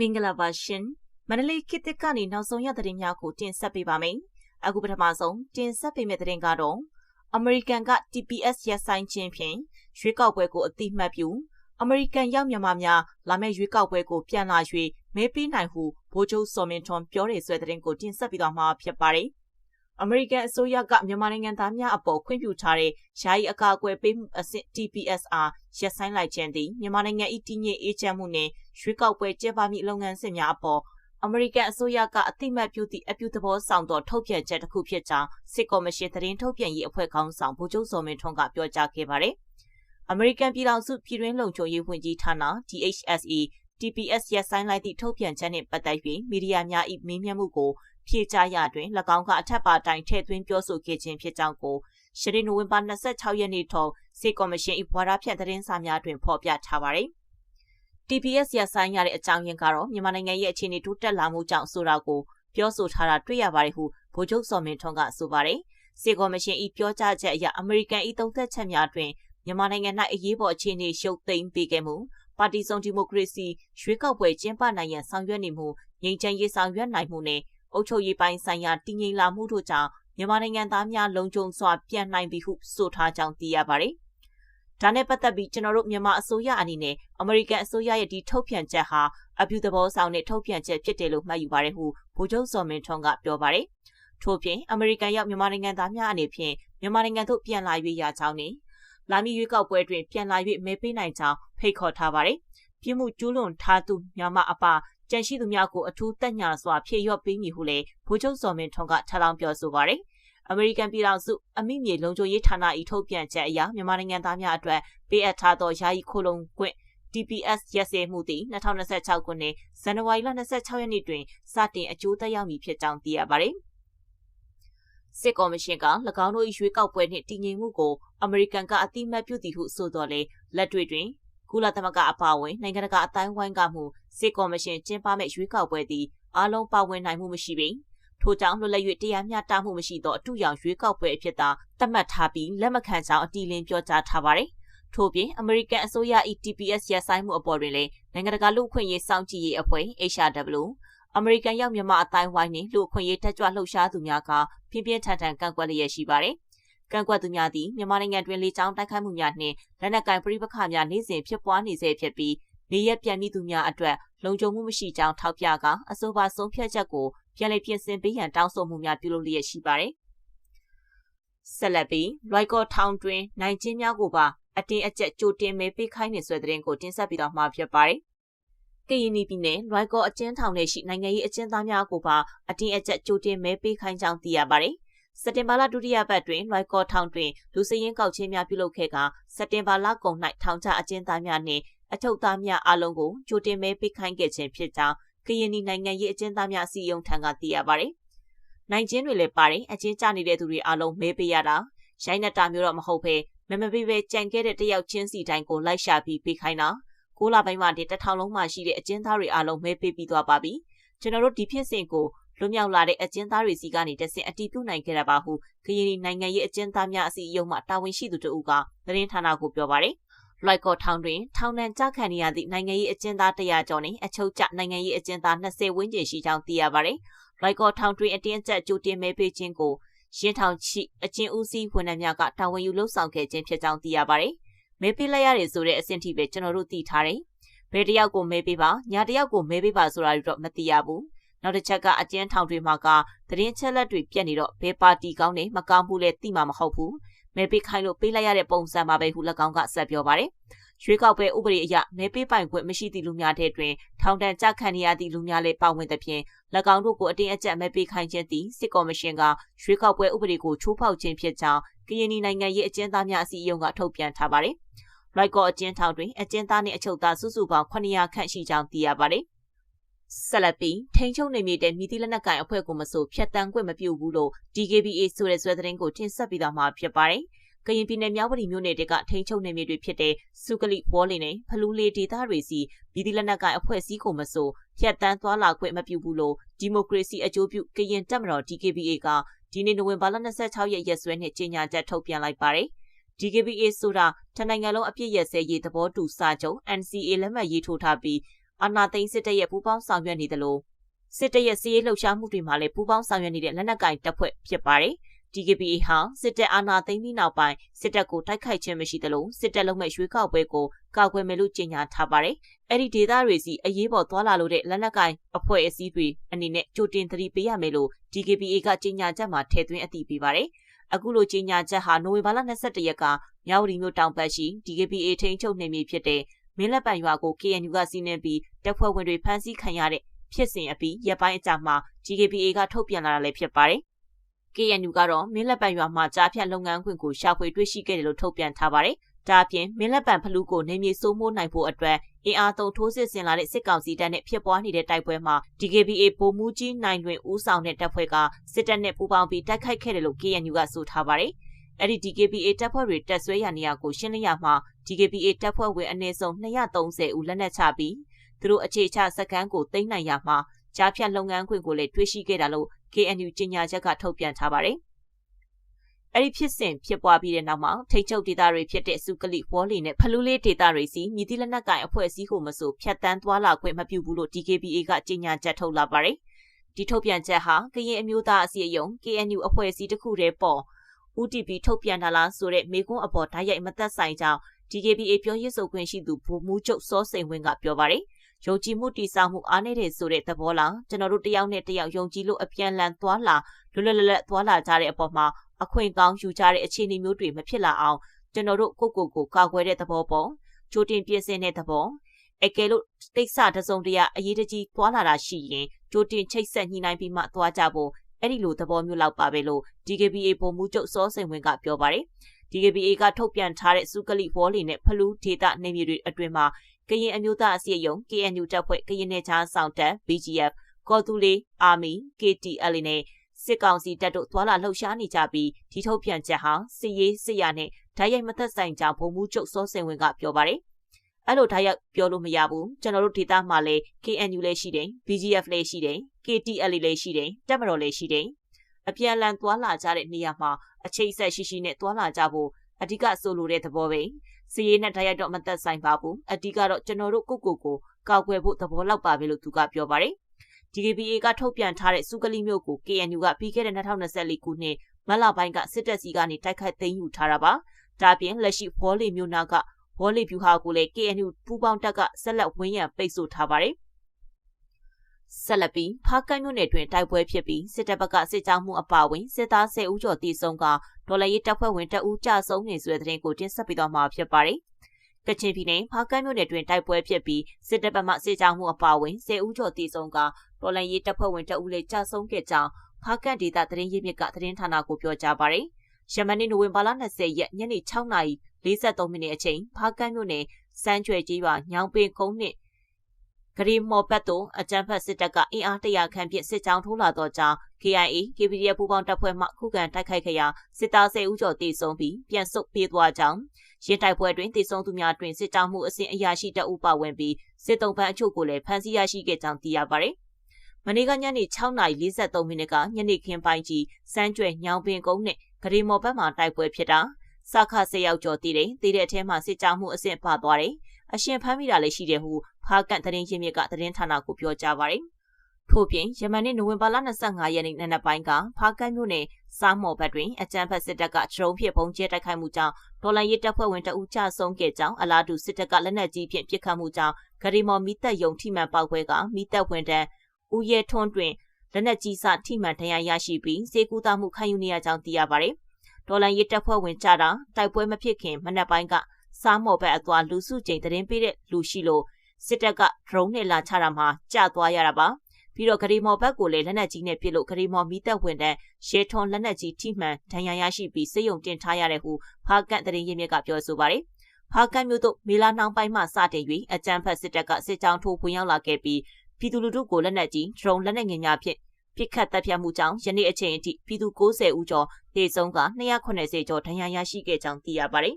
မင်္ဂလာပါရှင်မန္တလေးခေတ်သစ်ကနေနောက်ဆုံးရသတင်းများကိုတင်ဆက်ပေးပါမယ်အခုပထမဆုံးတင်ဆက်ပေးမယ့်သတင်းကတော့အမေရိကန်က TPS ရပ်ဆိုင်ခြင်းဖြင့်ရွေးကောက်ပွဲကိုအတိမတ်ပြုအမေရိကန်ရောက်မြန်မာများလာမယ့်ရွေးကောက်ပွဲကိုပြန်လာ၍မဲပေးနိုင်ဟုဗိုလ်ချုပ်စော်မင်းထွန်းပြောတဲ့ဆွဲသတင်းကိုတင်ဆက်ပြီးတော့မှာဖြစ်ပါတယ် အမေရိကန်အစိုးရကမြန်မာနိုင်ငံသားများအပေါ်ခွင့်ပြုထားတဲ့ယာယီအကာအကွယ်ပေးမှုအဆင့် TPSR ရပ်ဆိုင်းလိုက်ခြင်းသည်မြန်မာနိုင်ငံ၏တည်ငြိမ်အေးချမ်းမှုနှင့်ရွေးကောက်ပွဲကျင်းပမည့်လုပ်ငန်းစဉ်များအပေါ်အမေရိကန်အစိုးရကအသိမှတ်ပြုသည့်အပြုသဘောဆောင်သောထုတ်ပြန်ချက်တစ်ခုဖြစ်ကြောင်းစစ်ကော်မရှင်သတင်းထုတ်ပြန်ရေးအဖွဲ့ခေါင်းဆောင်ဗိုလ်ချုပ်စော်မင်းထွန်းကပြောကြားခဲ့ပါတယ်။အမေရိကန်ပြည်ထောင်စုပြည်တွင်းလုံခြုံရေးဝန်ကြီးဌာန DHSE TPS ရပ်ဆိုင်းလိုက်သည့်ထုတ်ပြန်ချက်နှင့်ပတ်သက်၍မီဒီယာများ၏မေးမြန်းမှုကို ဖြေကြားရတွင်၎င်းကအထက်ပါတိုင်ထည့်သွင်းပြောဆိုခဲ့ခြင်းဖြစ်ကြောင်းကိုရှရီနိုဝင်ဘာ26ရက်နေ့ထုတ်စေကော်မရှင်၏ဘွာရဖြန့်သတင်းစာများတွင်ဖော်ပြထားပါသည်။ TPS ရဆိုင်ရတဲ့အကြောင်းရင်းကတော့မြန်မာနိုင်ငံရဲ့အခြေအနေတိုးတက်လာမှုကြောင့်ဆိုတာကိုပြောဆိုထားတာတွေ့ရပါတယ်ဟုဗိုလ်ချုပ်စော်မင်းထွန်းကဆိုပါတယ်။စေကော်မရှင်၏ပြောကြားချက်အရအမေရိကန်၏သုံးသက်ချက်များတွင်မြန်မာနိုင်ငံ၌အရေးပေါ်အခြေအနေရှုပ်သိမ်းပေးခဲ့မှုပါတီစုံဒီမိုကရေစီရွေးကောက်ပွဲကျင်းပနိုင်ရန်ဆောင်ရွက်နေမှုငြိမ်းချမ်းရေးဆောင်ရွက်နိုင်မှုနဲ့ အုပ်ချုပ်ရေးပိုင်းဆိုင်ရာတည်ငြိမ်လာမှုတို့ကြောင့်မြန်မာနိုင်ငံသားများလုံခြုံစွာပြန်နိုင်ပြီဟုဆိုထားကြောင်းသိရပါတယ်။ဒါနဲ့ပတ်သက်ပြီးကျွန်တော်တို့မြန်မာအစိုးရအနေနဲ့အမေရိကန်အစိုးရရဲ့ဒီထုတ်ပြန်ချက်ဟာအပြုသဘောဆောင်တဲ့ထုတ်ပြန်ချက်ဖြစ်တယ်လို့မှတ်ယူပါတယ်ဟုဗိုလ်ချုပ်စော်မင်းထွန်းကပြောပါတယ်။ထို့ပြင်အမေရိကန်ရောက်မြန်မာနိုင်ငံသားများအနေဖြင့်မြန်မာနိုင်ငံသို့ပြန်လာ၍ရကြောင်းနဲ့လာမည့်ရွေးကောက်ပွဲတွင်ပြန်လာ၍မဲပေးနိုင်ကြောင်းဖိတ်ခေါ်ထားပါတယ်။ ပြည်မှုကျူးလွန်ထားသူများမှအပါကြန့်ရှိသူများကိုအထူးတက်ညာစွာဖြည့်ရော့ပေးမည်ဟုလည်းဗိုလ်ချုပ်စော်မင်းထွန်းကထပ်လောင်းပြောဆိုပါတယ်။အမေရိကန်ပြည်ထောင်စုအမိမြေလုံခြုံရေးဌာန၏ထုတ်ပြန်ချက်အရမြန်မာနိုင်ငံသားများအတွက်ပေးအပ်ထားသောယာယီခိုလုံခွင့် TPS ရက်စဲမှုသည်2026ခုနှစ်ဇန်နဝါရီလ26ရက်နေ့တွင်စတင်အကျိုးသက်ရောက်မည်ဖြစ်ကြောင်းသိရပါတယ်။စစ်ကော်မရှင်က၎င်းတို့၏ရွေးကောက်ပွဲနှင့်တည်ငြိမ်မှုကိုအမေရိကန်ကအတိမတ်ပြုသည်ဟုဆိုတော်လဲလက်တွေ့တွင် ကုလသမဂ္ဂအပါအဝင်နိုင်ငံတကာအတိုင်းဝိုင်းကမှုစစ်ကော်မရှင်ကျင်းပမဲ့ရွေးကောက်ပွဲသည်အားလုံးပါဝင်နိုင်မှုမရှိပေထို့ကြောင့်လွတ်လပ်၍တရားမျှတမှုမရှိသောအထူးရောင်ရွေးကောက်ပွဲအဖြစ်သာသတ်မှတ်ထားပြီးလက်မခံကြောင်းအတီးလင်းပြောကြားထားပါတယ်။ထို့ပြင်အမေရိကန်အစိုးရ ETPS ရဆိုင်မှုအပေါ်တွင်လည်းနိုင်ငံတကာလူ့အခွင့်အရေးစောင့်ကြည့်ရေးအဖွဲ့ HRW အမေရိကန်ရောက်မြန်မာအတိုင်းဝိုင်းနှင့်လူအခွင့်အရေးတက်ကြွလှုပ်ရှားသူများကပြင်းပြင်းထန်ထန်ကန့်ကွက်လျက်ရှိပါတယ်။ ကန့်ကွက်သူများသည်မြန်မာနိုင်ငံတွင်လေကြောင်းတိုက်ခိုက်မှုများနှင့်လက်နက်ကိုင်ပဋိပက္ခများနေ့စဉ်ဖြစ်ပွားနေဆဲဖြစ်ပြီးနေရပြန်မိသူများအတွက်လုံခြုံမှုမရှိကြောင်းထောက်ပြကအဆိုပါဆုံးဖြတ်ချက်ကိုပြန်လည်ပြင်ဆင်ပေးရန်တောင်းဆိုမှုများပြုလုပ်လျက်ရှိပါတယ်။ဆက်လက်ပြီးလွိုက်ကော်ထောင်တွင်နိုင်ကျင်းများကိုပါအတင်းအကျပ်ကြိုတင်မဲပေးခိုင်းနေဆွဲတဲ့ရင်ကိုတင်ဆက်ပြီးတော့မှာဖြစ်ပါတယ်။ကရင်ပြည်နယ်လွိုက်ကော်အကျဉ်းထောင်ထဲရှိနိုင်ငံရေးအကျဉ်းသားများကိုပါအတင်းအကျပ်ကြိုတင်မဲပေးခိုင်းကြောင်းသိရပါတယ်။ စက်တင်ဘာလဒုတိယပတ်တွင်လွိုက်ကော်ထောင်တွင်လူစည်ရင်ကောက်ချင်းများပြုလုပ်ခဲ့ကစက်တင်ဘာလကုန်၌ထောင်ချအကျဉ်းသားများနှင့်အထုပ်သားများအလုံးကိုကြိုတင်မဲပေးခိုင်းခဲ့ခြင်းဖြစ်ကြောင်းကရင်နီနိုင်ငံရေးအကျဉ်းသားများအစည်းအရုံးထံကသိရပါတယ်။နိုင်ကျင်းတွေလည်းပါတယ်အကျဉ်းကျနေတဲ့သူတွေအလုံးမဲပေးရတာရိုင်းနေတာမျိုးတော့မဟုတ်ဘဲမမပေးပဲကြံခဲ့တဲ့တယောက်ချင်းစီတိုင်းကိုလိုက်ရှာပြီးပေးခိုင်းတာကိုလာပိုင်းမှာဒီတထောင်လုံးမှရှိတဲ့အကျဉ်းသားတွေအလုံးမဲပေးပြီးသွားပါပြီ။ကျွန်တော်တို့ဒီဖြစ်စဉ်ကို လွမြောက်လာတဲ့အကျဉ်းသားတွေစီကနေတဆင့်အတီးပြုနိုင်ခဲ့တာပါဟုကရင်နိုင်ငံရေးအကျဉ်းသားများအစည်းအရုံးမှတာဝန်ရှိသူတို့ကသတင်းဌာနကိုပြောပါတယ်။လွိုက်ကော်ထောင်တွင်ထောင်ဒဏ်ကြခံနေရသည့်နိုင်ငံရေးအကျဉ်းသား100ကျော်နှင့်အချုပ်ကျနိုင်ငံရေးအကျဉ်းသား20ဝန်းကျင်ရှိကြောင်းသိရပါသည်။လွိုက်ကော်ထောင်တွင်အတင်းကျပ်ကြိုတင်မဲပေးခြင်းကိုရင်းထောင်ချိအကျဉ်းဦးစီးဝန်ထမ်းများကတာဝန်ယူလှုပ်ဆောင်ခဲ့ခြင်းဖြစ်ကြောင်းသိရပါသည်။မဲပေးလိုက်ရတယ်ဆိုတဲ့အဆင့်ထိပဲကျွန်တော်တို့သိထားတယ်။ဘယ်တယောက်ကိုမဲပေးပါညာတယောက်ကိုမဲပေးပါဆိုတာတော့မသိရဘူး။ နောက်တစ်ချက်ကအကျဉ်းထောင်တွေမှာကသတင်းချက်လက်တွေပြက်နေတော့ဘယ်ပါတီကောင်းနေမကောင်းဘူးလဲသိမှာမဟုတ်ဘူးမဲပေးခိုင်းလို့ပေးလိုက်ရတဲ့ပုံစံပါပဲဟု၎င်းကဆက်ပြောပါတယ်။ရွေးကောက်ပွဲဥပဒေအရမဲပေးပိုင်ခွင့်မရှိသည့်လူများတဲ့တွင်ထောင်ဒဏ်ကြခံရသည့်လူများလည်းပါဝင်သဖြင့်၎င်းတို့ကိုအတင်းအကျပ်မဲပေးခိုင်းခြင်းသည်စစ်ကော်မရှင်ကရွေးကောက်ပွဲဥပဒေကိုချိုးဖောက်ခြင်းဖြစ်ကြောင်းကရင်နီနိုင်ငံရေးအကျဉ်းသားများအစည်းအရုံးကထုတ်ပြန်ထားပါတယ်။လိုက်ကော့အကျဉ်းထောင်တွင်အကျဉ်းသားနှင့်အချုပ်သားစုစုပေါင်း900ခန့်ရှိကြောင်းသိရပါတယ်။ ဆက်လက်ပြီးထိန်ချုံနေမိတဲ့မြည်သည့်လက်နက်ကိုင်အဖွဲ့ကိုမဆိုဖျက်တမ်းခွင့်မပြုဘူးလို့ DKBA ဆိုတဲ့ဆွဲသတင်းကိုတင်ဆက်ပြီးသားမှာဖြစ်ပါတယ်။ကရင်ပြည်နယ်မြောက်ဝတီမြို့နယ်တကထိန်ချုံနေမိတွေဖြစ်တဲ့စုကလိဘောလင်းနဲ့ဖလူးလေးဒေသတွေစီမြည်သည့်လက်နက်ကိုင်အဖွဲ့အစည်းကိုမဆိုဖျက်တမ်းသွားလာခွင့်မပြုဘူးလို့ဒီမိုကရေစီအကျိုးပြုကရင်တပ်မတော် DKBA ကဒီနေ့နိုဝင်ဘာလ26ရက်ရက်စွဲနဲ့ကြေညာချက်ထုတ်ပြန်လိုက်ပါတယ်။ DKBA ဆိုတာတနိုင်ငံလုံးအပြည့်ရစဲရေးသဘောတူစာချုပ် NCA လက်မှတ်ရေးထိုးထားပြီး အာဏာသိမ်းစစ်တပ်ရဲ့ပူးပေါင်းဆောင်ရွက်နေတယ်လို့စစ်တပ်ရဲ့စီးရေးလှုပ်ရှားမှုတွေမှာလည်းပူးပေါင်းဆောင်ရွက်နေတဲ့လက်နက်ကင်တပ်ဖွဲ့ဖြစ်ပါတယ်။ DKBA ဟာစစ်တပ်အာဏာသိမ်းပြီးနောက်ပိုင်းစစ်တပ်ကိုတိုက်ခိုက်ခြင်းမရှိသလိုစစ်တပ်လုံးမဲ့ရွေးကောက်ပွဲကိုကာကွယ်မယ်လို့ကြေညာထားပါတယ်။အဲ့ဒီဒေသတွေစီအရေးပေါ်သွာလာလို့တဲ့လက်နက်ကင်အဖွဲ့အစည်းတွေအနေနဲ့ကြိုတင်သတိပေးရမယ်လို့ DKBA ကကြေညာချက်မှာထည့်သွင်းအသိပေးပါတယ်။အခုလိုကြေညာချက်ဟာနိုဝင်ဘာလ22ရက်ကမြောက်ရီမြို့တောင်ဘက်ရှိ DKBA ထိန်းချုပ်နေမည်ဖြစ်တဲ့ မင်းလက်ပံရွာကို KNU ကစီးနှင်းပြီးတပ်ဖွဲ့ဝင်တွေဖမ်းဆီးခံရတဲ့ဖြစ်စဉ်အပြီးရပ်ပိုင်းအကြာမှာ GKPA ကထုတ်ပြန်လာတာလည်းဖြစ်ပါတယ်။ KNU ကတော့မင်းလက်ပံရွာမှာကြားဖြတ်လုပ်ငန်းခွင်ကိုရှာဖွေတွေ့ရှိခဲ့တယ်လို့ထုတ်ပြန်ထားပါတယ်။ဒါအပြင်မင်းလက်ပံဖလူးကိုနေမြေစိုးမိုးနိုင်ဖို့အတွက်အင်အားသုံးထိုးစစ်ဆင်လာတဲ့စစ်ကောင်စီတပ်နဲ့ဖြစ်ပွားနေတဲ့တိုက်ပွဲမှာ DKBA ဗိုလ်မှူးကြီးနိုင်တွင်ဦးဆောင်တဲ့တပ်ဖွဲ့ကစစ်တပ်နဲ့ပူးပေါင်းပြီးတိုက်ခိုက်ခဲ့တယ်လို့ KNU ကဆိုထားပါတယ်။အဲ့ဒီ DKBA တပ်ဖွဲ့တွေတက်ဆွဲရနေရကိုရှင်းလင်းရမှာ DKBA တပ်ဖွဲ့ဝင်အနည်းဆုံး230ဦးလက်နက်ချပြီးသူတို့အခြေချစခန်းကိုသိမ်းနိုင်ရမှာကြားဖြတ်လုပ်ငန်းခွင်ကိုလည်းတွေ့ရှိခဲ့တာလို့ KNU ကြေညာချက်ကထုတ်ပြန်ထားပါတယ်။အဲ့ဒီဖြစ်စဉ်ဖြစ်ပွားပြီးတဲ့နောက်မှာထိတ်ချုပ်ဒေသတွေဖြစ်တဲ့စုကလိဝေါ်လီနဲ့ဖလူးလေးဒေသတွေစီမြည်သီးလက်နက်ကင်အဖွဲ့အစည်းကိုမဆိုဖြတ်တန်းသွားလာခွင့်မပြုဘူးလို့ DKBA ကကြေညာချက်ထုတ်လာပါတယ်။ဒီထုတ်ပြန်ချက်ဟာကရင်အမျိုးသားအစည်းအရုံး KNU အဖွဲ့အစည်းတစ်ခုတည်းပေါ် UTP ထုတ်ပြန်တာလားဆိုတဲ့မေကွန်းအပေါ်ဓာတ်ရိုက်မသက်ဆိုင်ကြောင်း DKBA ပြောရေးဆိုခွင့်ရှိသူဗိုလ်မှူးချုပ်စောစိန်ဝင်းကပြောပါတယ်။ယုံကြည်မှုတည်ဆောက်မှုအားနည်းတယ်ဆိုတဲ့သဘောလားကျွန်တော်တို့တယောက်နဲ့တယောက်ယုံကြည်လို့အပြန်လန်သွားလာလွတ်လွတ်လပ်လပ်သွားလာကြတဲ့အပေါ်မှာအခွင့်ကောင်းယူကြတဲ့အခြေအနေမျိုးတွေမဖြစ်လာအောင်ကျွန်တော်တို့ကိုကိုကိုကာကွယ်တဲ့သဘောပေါ့ကြိုတင်ပြင်ဆင်တဲ့သဘောအကယ်လို့တိတ်ဆတစုံတရာအရေးတကြီးသွားလာတာရှိရင်ကြိုတင်ချိတ်ဆက်ညှိနှိုင်းပြီးမှသွားကြဖို့အဲ့ဒီလိုသဘောမျိုးလောက်ပါပဲလို့ DKBA ပုံမှုချုပ်စောစိန်ဝင်းကပြောပါတယ်။ DKBA ကထုတ်ပြန်ထားတဲ့စုကလိဝေါ်လီနဲ့ဖလူးဒေသနေမြေတွေအတွင်းမှာကရင်အမျိုးသားအစည်းအရုံး KNU တပ်ဖွဲ့ကရင်နယ်ခြားဆောင်တပ် BGF ကော်တူလီအာမီ KTL နဲ့စစ်ကောင်စီတပ်တို့သွာလာလှုပ်ရှားနေကြပြီးဒီထုတ်ပြန်ချက်ဟာစစ်ရေးစစ်ရနဲ့ဓာတ်ရိုက်မသက်ဆိုင်ကြောင်းဗိုလ်မှူးချုပ်စောစင်ဝင်းကပြောပါတယ်အဲ့လိုဓာတ်ရိုက်ပြောလို့မရဘူးကျွန်တော်တို့ဒေသမှာလည်း KNU လည်းရှိတယ် BGF လည်းရှိတယ် KTL လည်းရှိတယ်တပ်မတော်လည်းရှိတယ် အပြန်အလှန်သွာလာကြတဲ့နေရာမှာအခြေဆက်ရှိရှိနဲ့သွာလာကြဖို့အဓိကဆိုလိုတဲ့သဘောပဲစီရေးနဲ့တိုက်ရိုက်တော့မသက်ဆိုင်ပါဘူးအဓိကတော့ကျွန်တော်တို့ကိုကိုကိုကောက်ွယ်ဖို့သဘောလောက်ပါပဲလို့သူကပြောပါတယ် DKBA ကထုတ်ပြန်ထားတဲ့စုကလိမျိုးကို KNU ကပြီးခဲ့တဲ့2024ခုနှစ်မလပိုင်းကစစ်တပ်စီကနေတိုက်ခိုက်သိမ်းယူထားတာပါဒါပြင်လက်ရှိဘောလီမျိုးနာကဘောလီဗျူဟာကိုလည်း KNU ပူးပေါင်းတပ်ကဆက်လက်ဝန်းရံပိတ်ဆို့ထားပါတယ် ဆက်လက်ပြီးဖားကန်းမြို့နယ်တွင်တိုက်ပွဲဖြစ်ပြီးစစ်တပ်ဘက်ကစစ်ကြောင်းမှုအပါအဝင်စစ်သား10ဦးကျော်တည်ဆုံးကဒေါ်လာရေးတပ်ဖွဲ့ဝင်တအူးကြဆုံးနေဆိုတဲ့သတင်းကိုတင်ဆက်ပေးသွားမှာဖြစ်ပါတယ်။ကချင်ပြည်နယ်ဖားကန်းမြို့နယ်တွင်တိုက်ပွဲဖြစ်ပြီးစစ်တပ်ဘက်မှစစ်ကြောင်းမှုအပါအဝင်10ဦးကျော်တည်ဆုံးကဒေါ်လာရေးတပ်ဖွဲ့ဝင်တအူးလည်းကြဆုံးခဲ့ကြောင်းဖားကန်းဒေသသတင်းရင်းမြစ်ကသတင်းဌာနကိုပြောကြားပါတယ်။ယမန်နေ့နိုဝင်ဘာလ20ရက်ညနေ6:43မိနစ်အချိန်ဖားကန်းမြို့နယ်စမ်းကျွဲကြီးရွာညောင်ပင်ကုန်းနှင့် ဂရီမော်ဘတ်တို့အကြမ်းဖက်စစ်တပ်ကအင်အားတရာခန့်ဖြင့်စစ်ကြောင်းထိုးလာတော့ကြောင်း KIA KPDF ပူးပေါင်းတပ်ဖွဲ့မှခုခံတိုက်ခိုက်ခဲ့ရာစစ်သား10ဦးကျော်တေဆုံးပြီးပြန်ဆုတ်ပြေးသွားကြောင်းရင်းတိုက်ပွဲတွင်တေဆုံးသူများတွင်စစ်ကြောင်းမှုအစဉ်အရာရှိတပ်ဦးပါဝင်ပြီးစစ်တုံးပန်းအချို့ကိုလည်းဖမ်းဆီးရရှိခဲ့ကြောင်းသိရပါတယ်။မနေ့ကညနေ6:43မိနစ်ကညနေခင်းပိုင်းကြီးစမ်းကျွဲညောင်ပင်ကုန်းနဲ့ဂရီမော်ဘတ်မှာတိုက်ပွဲဖြစ်တာစခါ၁၀ယောက်ကျော်တည်တယ်တည်တဲ့အထဲမှာစစ်ကြောင်းမှုအဆင့်ပါသွားတယ် အရှင်ဖမ်းမိတာလည်းရှိတယ်ဟုဖားကန့်သတင်းရင်းမြစ်ကသတင်းဌာနကိုပြောကြားပါတယ်။ထို့ပြင်ယမန်နေ့နိုဝင်ဘာလ25ရက်နေ့နံနက်ပိုင်းကဖားကန့်မြို့နယ်စားမော်ဘက်တွင်အကြမ်းဖက်စစ်တပ်ကဒရုန်းဖြင့်ပုံကျဲတိုက်ခိုက်မှုကြောင့်ဒေါ်လာရေးတပ်ဖွဲ့ဝင်တအူးကြဆုံးခဲ့ကြောင်းအလားတူစစ်တပ်ကလက်နက်ကြီးဖြင့်ပစ်ခတ်မှုကြောင့်ဂရီမော်မီတက်ယုံထိမှန်ပောက်ခွဲကမီတက်ဝင်တန်းဦးရဲထွန်းတွင်လက်နက်ကြီးစထိမှန်ဒဏ်ရာရရှိပြီးစေကူတာမှုခံယူနေရကြောင်းသိရပါတယ်။ဒေါ်လာရေးတပ်ဖွဲ့ဝင်ကြတာတိုက်ပွဲမဖြစ်ခင်မနက်ပိုင်းက စားမော်ဘက်အသွားလူစုချိန်တရင်ပေးတဲ့လူရှိလို့စစ်တပ်က drone နဲ့လာချတာမှာကျသွားရတာပါပြီးတော့ဂရီမော်ဘက်ကိုလည်းလက်နက်ကြီးနဲ့ပစ်လို့ဂရီမော်မီးသက်ဝင်တဲ့ရှေထွန်လက်နက်ကြီးထိမှန်ဒဏ်ရာရရှိပြီးစစ်ရုံတင်ထားရတယ်ဟုဖားကန်တရင်ရင်းမြစ်ကပြောဆိုပါတယ်ဖားကန်မြို့သို့မေလာနှောင်းပိုင်းမှစတင်၍အကြမ်းဖက်စစ်တပ်ကစစ်ကြောင်းထိုးဝင်ရောက်လာခဲ့ပြီးပြည်သူလူထုကိုလက်နက်ကြီး drone လက်နက်ငယ်များဖြင့်ပြစ်ခတ်တပ်ဖြတ်မှုကြောင့်ယနေ့အချိန်အထိပြည်သူ90ဦးကျော်ဒေဆုံးက280ကျော်ဒဏ်ရာရရှိခဲ့ကြောင်းသိရပါတယ်